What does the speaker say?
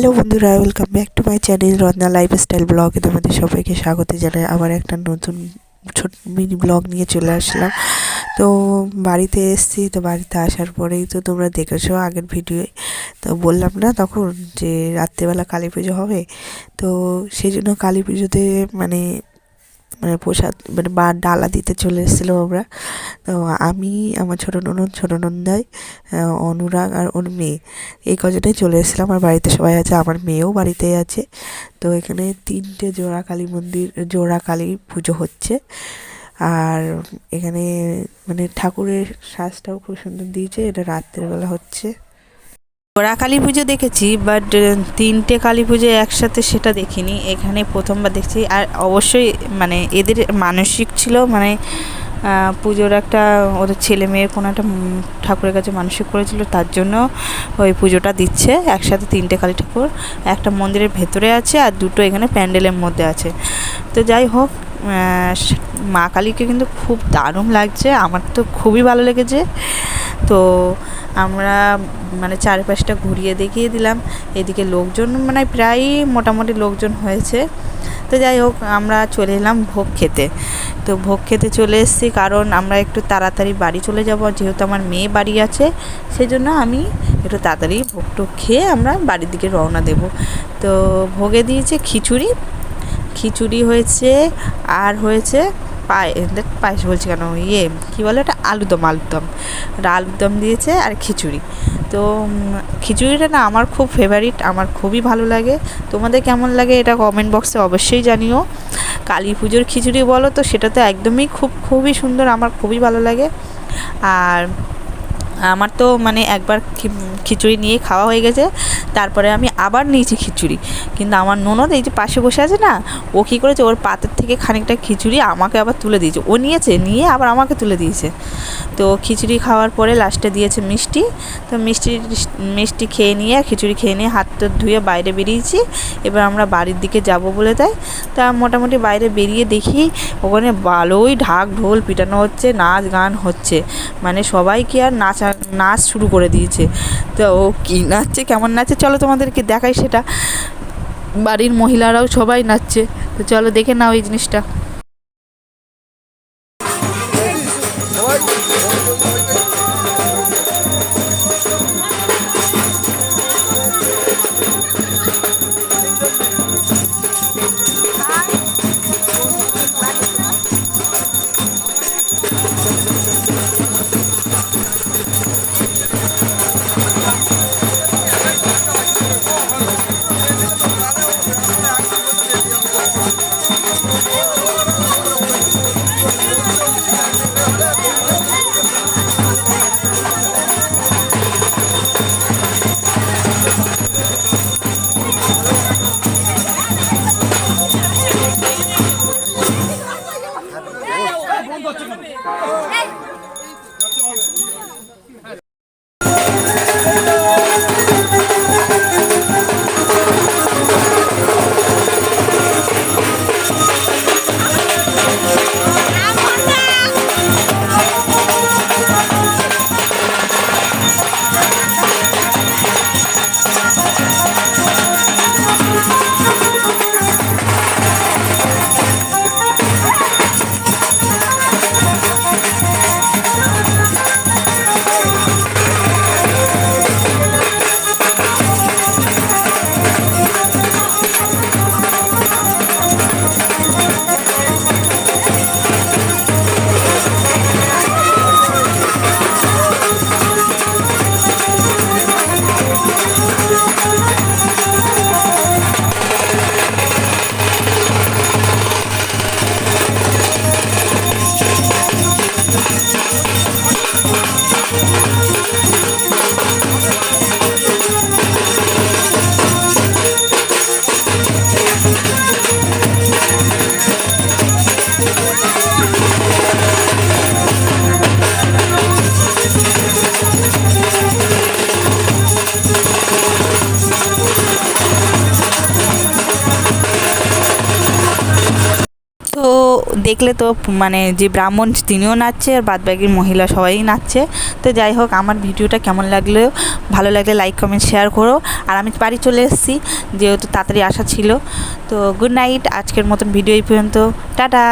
Hello বন্ধুরা welcome back to my channel Ratna lifestyle ব্লগে তোমাদের সবাইকে স্বাগত জানাই। আবার একটা নতুন ছোট মিনি ব্লগ নিয়ে চলে আসলাম। তো বাড়িতে এসেছি, তো বাড়িতে আসার পরেই তো তোমরা দেখেছ আগের ভিডিওয়ে তো বললাম না তখন যে রাত্রেবেলা কালী পুজো হবে, তো সেই জন্য কালী পুজোতে মানে মানে প্রসাদ মানে বা ডালা দিতে চলে এসেছিল আমরা। তো আমি, আমার ছোটো ননদ, ছোটো নন্দাই অনুরাগ আর ওর মেয়ে। এই কজনেই চলে এসেছিলাম। আমার বাড়িতে সবাই আছে, আমার মেয়েও বাড়িতে আছে। তো এখানে তিনটে জোড়া কালী মন্দির জোড়া কালী পুজো হচ্ছে। আর এখানে মানে ঠাকুরের সাজটাও খুব সুন্দর দিয়েছে। এটা রাত্রের বেলা হচ্ছে। ওরা কালী পুজো দেখেছি বাট তিনটে কালী পুজো একসাথে সেটা দেখিনি। এখানে প্রথমবার দেখছি। আর অবশ্যই মানে এদের মানসিক ছিল মানে পুজোর একটা, ওদের ছেলে মেয়ের কোনো একটা ঠাকুরের কাছে মানসিক করেছিল, তার জন্য ওই পুজোটা দিচ্ছে। একসাথে তিনটে কালী ঠাকুর, একটা মন্দিরের ভেতরে আছে আর দুটো এখানে প্যান্ডেলের মধ্যে আছে। তো যাই হোক মা কালীকে কিন্তু খুব দারুণ লাগছে। আমার তো খুবই ভালো লেগেছে। তো আমরা মানে চারপাশটা ঘুরিয়ে দেখিয়ে দিলাম। এদিকে লোকজন মানে প্রায়ই মোটামুটি লোকজন হয়েছে। তো যাই হোক, আমরা চলে এলাম ভোগ খেতে। তো ভোগ খেতে চলে এসেছি কারণ আমরা একটু তাড়াতাড়ি বাড়ি চলে যাব। যেহেতু আমার মেয়ে বাড়ি আছে সেই জন্য আমি একটু তাড়াতাড়ি ভোগ টোগ খেয়ে আমরা বাড়ির দিকে রওনা দেব। তো ভোগে দিয়েছে খিচুড়ি। খিচুড়ি হয়েছে, আর হয়েছে পায়ে পায়েস বলছি কেন? ইয়ে কী বলে ওটা? আলুদম আলুদম। ওটা আলুদম দিয়েছে আর খিচুড়ি। তো খিচুড়িটা না আমার খুব ফেভারিট আমার খুবই ভালো লাগে। তোমাদের কেমন লাগে এটা কমেন্ট বক্সে অবশ্যই জানিও। কালী পুজোর খিচুড়ি বলো তো সেটা তো একদমই খুব, খুবই সুন্দর, আমার খুবই ভালো লাগে। আর আমার তো মানে একবার খিচুড়ি নিয়ে খাওয়া হয়ে গেছে, তারপরে আমি আবার নিয়েছি খিচুড়ি। কিন্তু আমার ননদ এই যে পাশে বসে আছে না, ও কী করেছে, ওর পাতের থেকে খানিকটা খিচুড়ি আমাকে আবার তুলে দিয়েছে। ও নিয়েছে, নিয়ে আবার আমাকে তুলে দিয়েছে। তো খিচুড়ি খাওয়ার পরে লাস্টে দিয়েছে মিষ্টি। তো মিষ্টি মিষ্টি খেয়ে নিয়ে, খিচুড়ি খেয়ে নিয়ে হাত ধুয়ে বাইরে বেরিয়েছি। এবার আমরা বাড়ির দিকে যাব বলে তাই। তা মোটামুটি বাইরে বেরিয়ে দেখি ওখানে ভালোই ঢাক ঢোল পিটানো হচ্ছে, নাচ গান হচ্ছে। মানে সবাই কি আর নাচা নাচ শুরু করে দিয়েছে। তো ও কী নাচছে, কেমন নাচছে, চলো তোমাদেরকে দেখাই সেটা। বাড়ির মহিলারাও সবাই নাচছে। তো চলো দেখে নাও এই জিনিসটা। করছে দেখলে তো মানে যে ব্রাহ্মণ তিনিও নাচছে আর বাদ বাকি মহিলা সবাই নাচছে। তো যাই হোক, আমার ভিডিওটা কেমন লাগল? ভালো লাগলে লাইক কমেন্ট শেয়ার করো। আর আমি বাড়ি চলে এসেছি, যেহেতু তাড়াতাড়ি আসা ছিল। তো গুড নাইট আজকের মতন ভিডিও এই পর্যন্ত। টাটা!